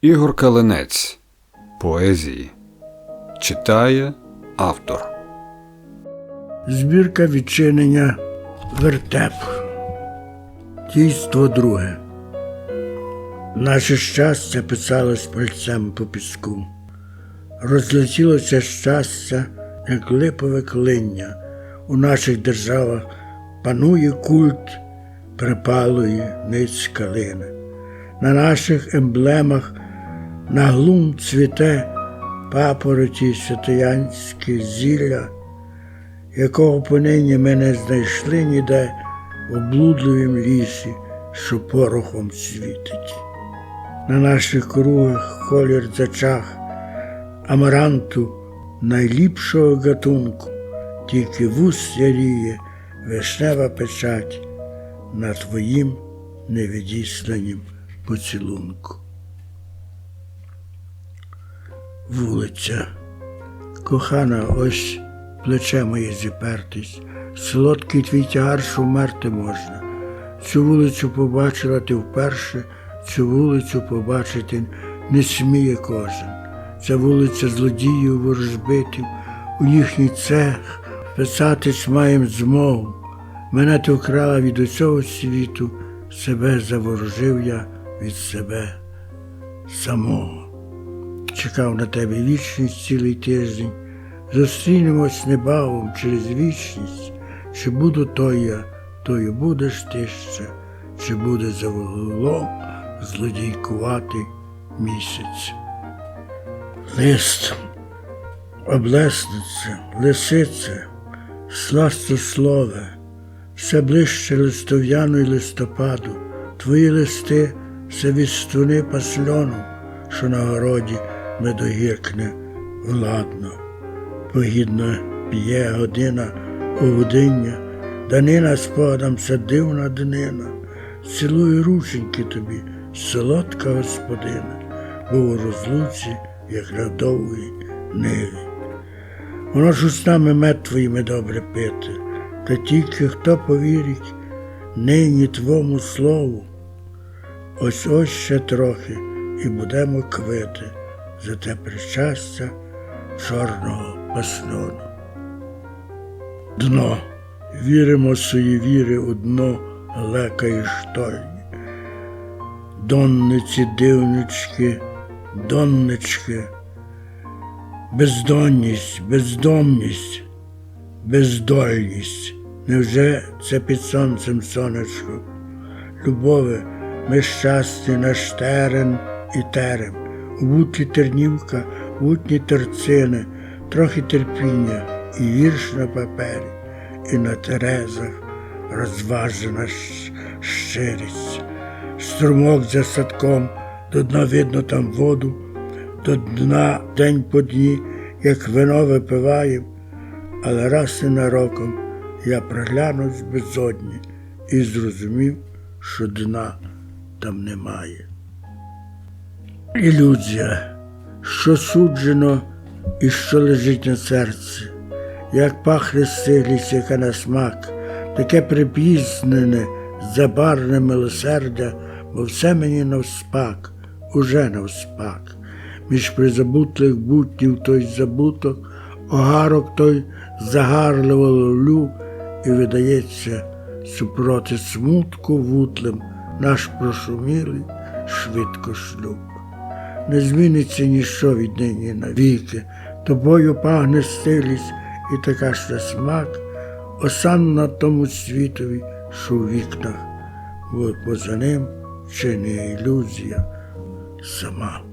Ігор Калинець. Поезії. Читає автор. Збірка відчинення вертеп. Дійство друге. Наше щастя писалось пальцем по піску. Розлетілося щастя, як липове клиння. У наших державах панує культ припалої ниць калини. На наших емблемах на глум цвіте папороті святоянське зілля якого понині ми не знайшли ніде в облудливім лісі, що порохом світить. На наших кругах колір зачах, амаранту найліпшого гатунку, тільки вуз яріє вишнева печать на твоїм невідісланім поцілунку. Вулиця. Кохана, ось плече моє зіпертись, солодкий твій тягар, вмерти можна. Цю вулицю побачила ти вперше, цю вулицю побачити не сміє кожен. Це вулиця злодіїв, ворожбитів, у їхній цех писатись маєм змогу. Мене ти вкрала від усього світу, себе заворожив я від себе самого. Чекав на тебе вічність цілий тиждень. Зустрінемось небавом через вічність, чи буду то я, тою будеш ти ще, чи буде за вуглом злодійкувати місяць. Лист, облесниця, лисиця, сластослове, все ближче листов'яну й листопаду, твої листи все від струни пасльону, що на городі медогіркне владно погідно п'є година годиння, данина спогадам це дивна днина, цілую рученьки тобі, солодка господина, бо у розлуці, як на довгій ниві. Воно ж устами мед твоїми добре пити, та тільки хто повірить нині твому слову, ось ось ще трохи і будемо квити за те причастя чорного пасльону. Дно. Віримо свої віри у дно лека і штольні. Донниці, дивнички, доннички, бездонність, бездомність, бездольність. Невже це під сонцем сонечко? Любове, ми щасті наш терен і терем, у бутлі тернівка, вутні терцини, трохи терпіння і вірш на папері, і на терезах розважена щирість. Струмок за садком, до дна видно там воду, до дна день по дні, як вино випиваєм, але раз ненароком я приглянув безодні і зрозумів, що дна там немає. Ілюзія, що суджено і що лежить на серці, як пахне стиглість, яка на смак, таке припізнене, забарне милосердя, бо все мені навспак, уже навспак. Між призабутлих бутнів той забуток, огарок той загарливо ловлю, і видається, супроти смутку вутлем наш прошумілий швидко шлюб не зміниться ніщо від нині навіки, тобою пагне стилість і така ще смак, осанна тому світові, що у вікнах, бо поза ним чи не ілюзія сама.